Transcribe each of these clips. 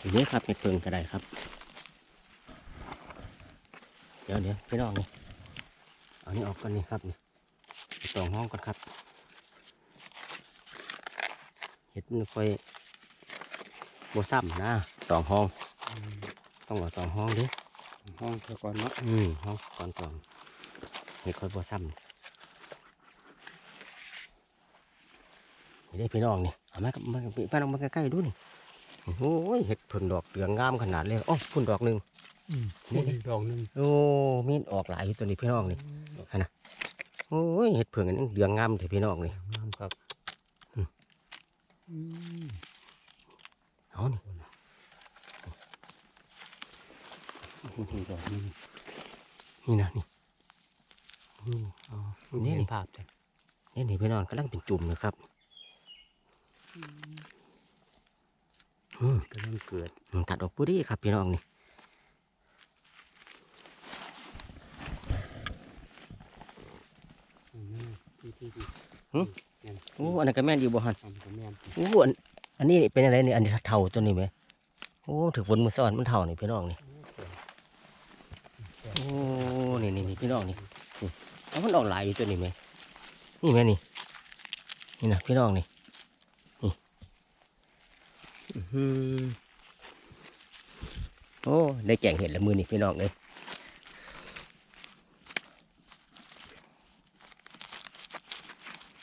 อย่างนี้ครับเห็ดเพิงก็ได้ครับ เดี๋ยวเดี๋ยวพี่น้องนี่เอานี่ออกกันนี่ครับนี่ตองห้องก่อนครับ เห็ดมันค่อยบซ้ำนะตองห้อง ต้องเอาตองห้องดิห้องเท่าก่อนเนาะอืมห้องก่อนก่อนเห็ดค่อยบซ้ำนี่ได้พี่น้องนี่เอามากับมากับพี่น้องมาใกล้ๆดูนี่ โอ้ยเห็ดเพิ่งดอกเหลืองงามขนาดเลยโอ้พุ่นดอกหนึ่งนี่นี่ดอกหนึงโอ้มีดออกหลายอยู่ตัวนี้พี่น้องนี่โอ้ยเห็ดเพิ่งอันนี้เหลืองงามเถอะพี่น้องนี่งามครับอืมอืมเอานี่นี่ดอกหนึงนี่นะนี่อืมอ๋อนี่นี่เห็นภาพจ้ะนี่นี่พี่น้องกำลังเป็นจุ่มนะครับอืม กำลังเกิดอืมตัดออกปุ๊ดีครับพี่น้องนี่อืมที่ที่ที่แม่นโอ้อันนั้นก็แม่นอยู่บ่ฮันทำกับแม่นโอ้อันอันนี้เป็นอะไรนี่อันนี้เท่าตัวนี้ไหมโอ้ถือฝนมือซ้อนมันเท่านี่พี่น้องนี่โอ้นี่นี่นี่พี่น้องนี่นี่เอามันออกหลายอยู่ตัวนี้ไหมนี่ไหมนี่นี่นะพี่น้องนี่นี่อื้อหือ โอ้ได้แกงเห็ดละมือนี่พี่น้องเลย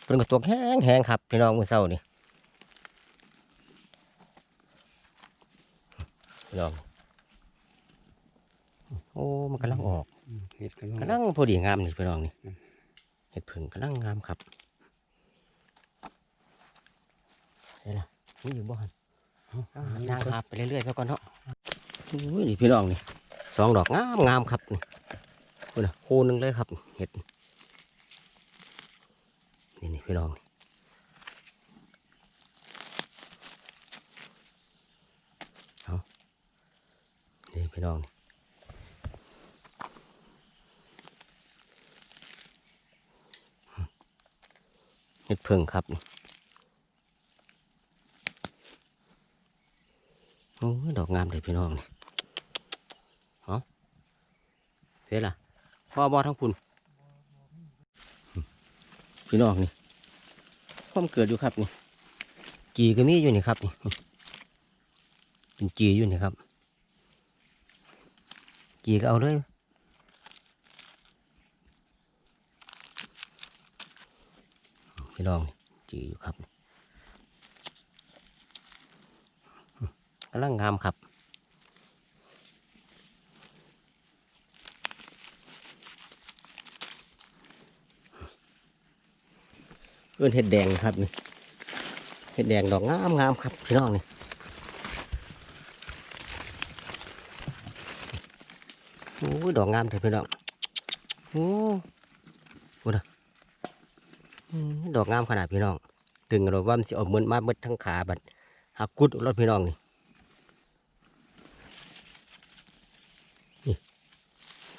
เป็นกระตัวแห้งแห้งๆครับ พี่น้องมือเศร้านี่พี่น้องโอ้มันกำลังออกอืมเห็ดกำลังกำลังพอดีงามนี่พี่น้องนี่อืมเห็ดผึ่งกำลังงามครับเห็นล่ะนี่อยู่บ้านเอา นางหาไปเรื่อยๆซะก่อนเนาะอุ้ยนี่พี่น้องนี่สองดอกงามงามครับนี่คุณน่ะคู่หนึงเลยครับ เห็ดนี่นี่พี่น้องนี่เอานี่พี่น้องนี่เห็ดเพิ่งครับนี่ โอ้ดอกงามเลยพี่น้องนี่เอาเสร็จละพ่อบอทั้งคุณพี่น้องนี่ความเกิดอยู่ครับนี่จีก็มีอยู่นี่ครับนี่เป็นจีอยู่นี่ครับ จีก็เอาเลยพี่น้องนี่จีอยู่ครับำลังงามครับเอื้นเห็ดแดงครับนี่เห็ดแดงดอกงามงามครับพี่น้องนี่โอ้ดอกงามเถอะพี่น้องโอ้โหนะดอกงามขนาดพี่น้องถึงเราว่ามันสิออกเหมือนมาเบิดทั้งขาบัดหักกุดรถพี่น้องนี่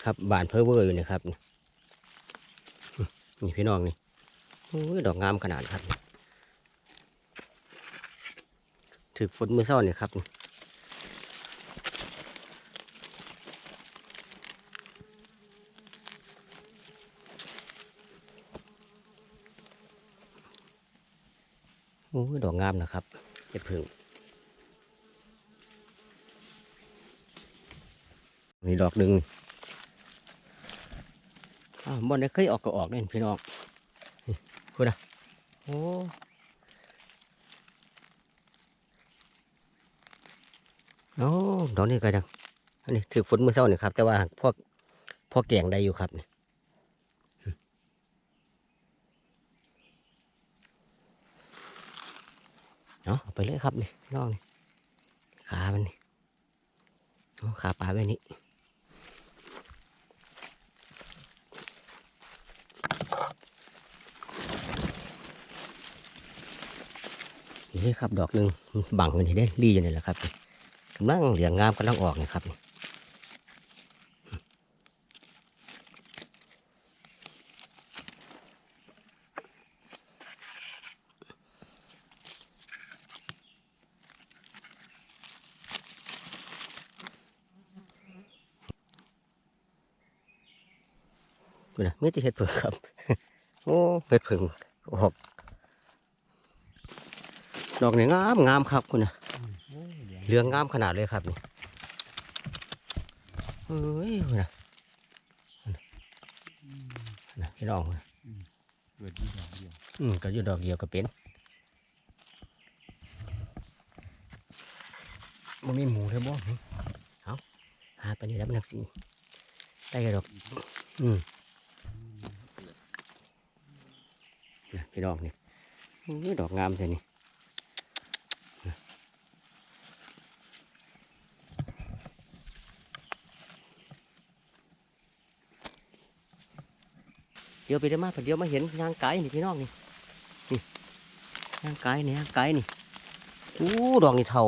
ครับบานเพอเวอร์อยู่นี่ครับนี่พี่น้องนี่โอ้ยดอกงามขนาดครับถึกฝนมือซ่อนเนี่ยครับโอ้ยดอกงามนะครับเห็ดผึ่งนี่ดอกหนึ่ง อ้าวบอนได้เคยออกก็ออกเนี่ยพี่น้องพูดนะโอ้โอ้ดอกนี้ก็จังอันนี้ถือฝนมือเศร้านี่ครับ แต่ว่าพวกพวกแกงได้อยู่ครับนี่เนาะเอาไปเลยครับนี่น้องนี่ขามันนี่เอาขาปลาไว้นี่ นี่ครับดอกหนึ่งบังเงินเห็ได้รีอยู่นี่แหละครับกำลังเหลืองงามกำลังออกนะครับนี่นะไม่จะเห็ดเผือกครับ โอ้เห็ดเผือกออก ดอกนี่งามงามครับคุณนะเหลืองงามขนาดเลยครับนี่เฮ้ยคุณนะนะพี่น้องคุณนะเกิดที่ดอกเดียวอืมก็อยู่ดอกเดียวก็เป็นมันมีหมูเลยบ่หึเอาหาไปนี่แล้วมันนักสีได้กันดอกอืมนะพี่น้องนี่ยดอกงามใช่นี่ เดี๋ยวไปได้มาเดี๋ยวมาเห็นยางไก่นี่พี่น้องนี่นี่ยางไก่นี่ยางไก่นี่อู้ดอกนี่เท่า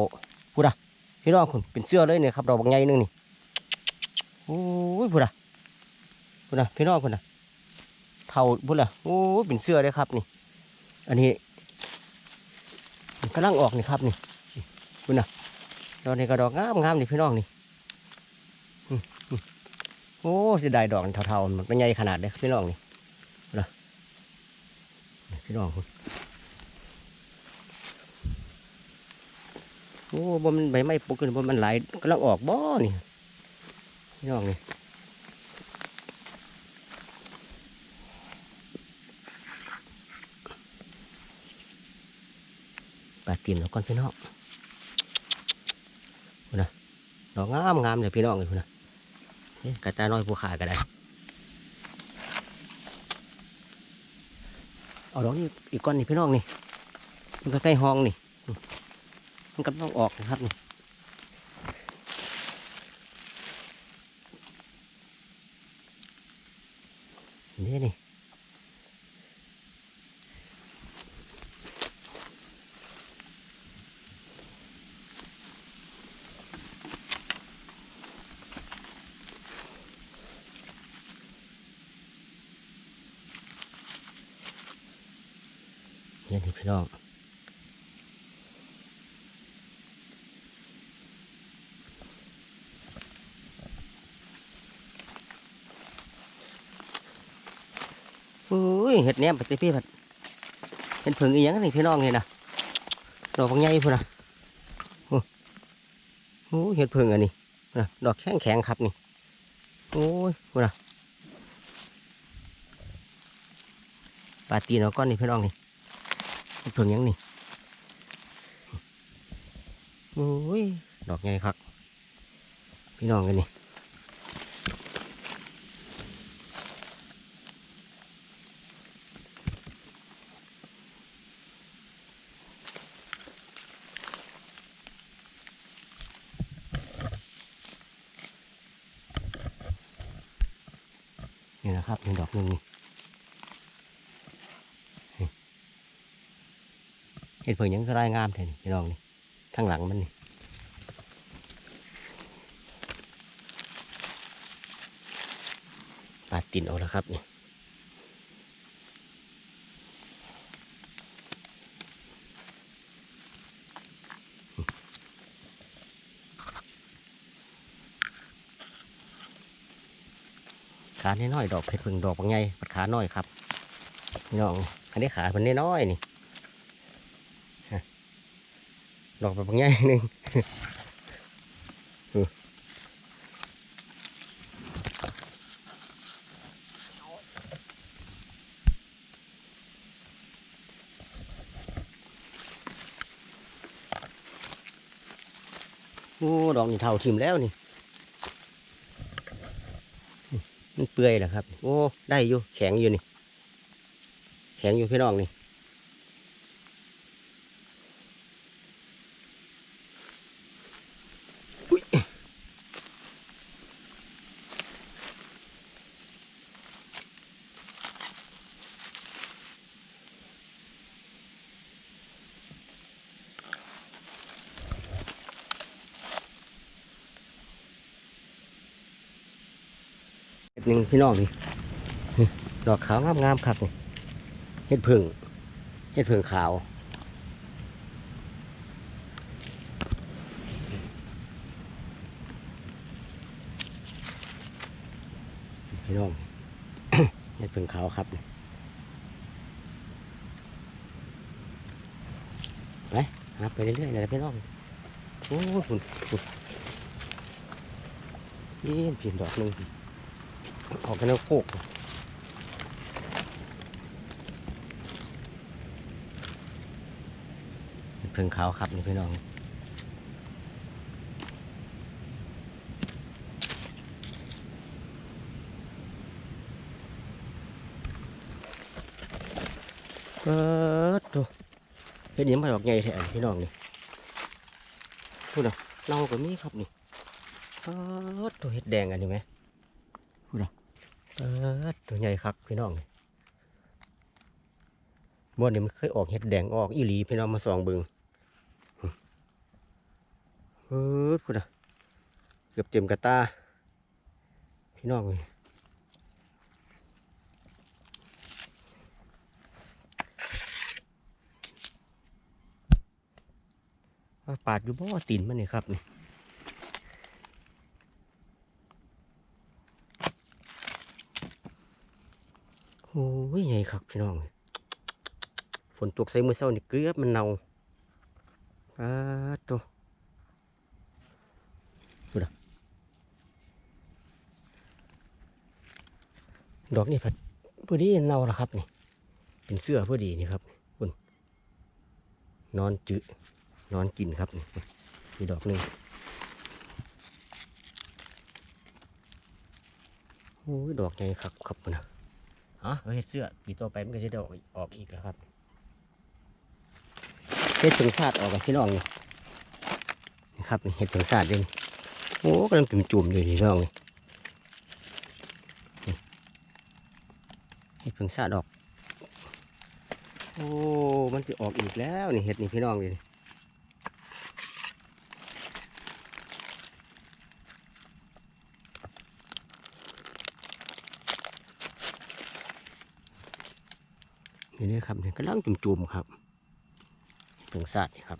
พูดอะพี่น้องคุณเป็นเสื้อเลยเนี่ยครับดอกบางใหญ่นึงนี่โอ้ยพูดอะพูดอะพี่น้องคุณอะเท่าพูดอะโอ้เป็นเสื้อเลยครับนี่ อันนี้กำลังออกนี่ครับนี่คุณอะดอกนี่ก็ดอกงามงามนี่พี่น้องนี่โอ้เสียดายดอกเท่าๆมันเป็นใหญ่ขนาดเลยพี่น้องนี่ พี่น้องคุณโอ้บ่มันใบไม้ปกขึ้นบ่มันไหลกำลังออกบ่นี่พี่น้องนี่ปลาตีนแล้วก่อนพี่น้องนะดอกงามงามเลยพี่น้องเลยนะกระตาน้อยผู้ขาก็ได้ เอาดอกนี้อีกก้อนนี่พี่น้องนี่มันก็ใกล้ห้องนี่มมันก็ต้องออกนะครับนี่นี่นี่ นี่พี่น้องอุ้ยเห็ดแหนมไปสิพี่ผัดเห็นผึ่งอีหยังนี่พี่น้องนี่นะดอกบางใหญ่พุ่นนะโอ้เห็ดผึ่งอันนี้นะดอกแข็งแข็งครับนี่โอ้ยพุ่นนะปลาตีนเอาก้อนนี่พี่น้องนี่ เห็ดผึ่งยังนี่โอ้ยดอกใหญ่ครับพี่น้องกันนี่นี่นะครับนี่ดอกหนึ่งนี่ ห็ดเผยหยังก็ได้งามแท้นี่พี่น้องนี่ข้างหลังมันนี่ปาดตินเอาแล้วครับนี่ขาน้อยดอกเพชรพึงดอกบางไงปัดขาน้อยครับพี่น้องอันนี้ขามันน้อยนี่ฮะ ดอกแบบงไงหนึ่งโอ้ดอกนี่เท่าทิมแล้วนี่มันเปื่อยนะครับ โอ้ ได้อยู่ แข็งอยู่นี่ แข็งอยู่พี่น้องนี่ หนึ่งพี่น้องนี่ดอกขาวงามๆครับเห็ดผึ่งเห็ดผึ่งขาวพี่น้องเห็ดเพิ่งขาวครับไปหาไปเรื่อยๆนะพี่น้องโอ้ยคุณคุณนี่เพียนดอกหนึ่ง ออกกันแล้วโคกเพิ่งขาวครับนี่พี่น้องเปิดดูเฮ็ดหยังมาดอกใหญ่แท้อันพี่น้องนี่พูดอะเน่าก็มีครับนี่เปิดตัวเฮ็ดแดงอันนี้ไหมพูดอะเปิด ตัวใหญ่ครับพี่น้องนี่บ่นี่มันเคยออกเฮ็ดแดงออกอีหลีพี่น้องมาส่องเบิงเปิดพูดอะเกือบเต็มกระตา พี่น้องนี่ว่าปาดอยู่บ่อตีนมันนี่ครับนี่ โอ้ยใหญ่ครับพี่น้องฝนตกใส่มือเศร้านี่เกือบมันเน่าปาตัวดูดะดอกนี่พัดพอดีเน่าแล้วครับนี่ เป็นเสื้อพอดีนี่ครับคุณนอนจืนอนกินครับนี่มีดอกหนึ่งโอ้ยดอกใหญ่ครับครับนะ ฮะเอเห็ดเสื้อปีต่อไปมันก็จะได้ออกออกอีกแล้วครับเห็ดถึงชาติออกกับพี่น้องนี่นะครับเห็ดถึงชาติเด่นโอ้กำลังจุ่มๆอยู่นี่น้องนี่เห็ดถึงชาติออก โอ้ มันจะออกอีกแล้วนี่เห็ดนี่พี่น้องนี่ นี่เลยครับเนี่ยกำลังจุ่มๆครับเพิ่งสาดนี่ครับ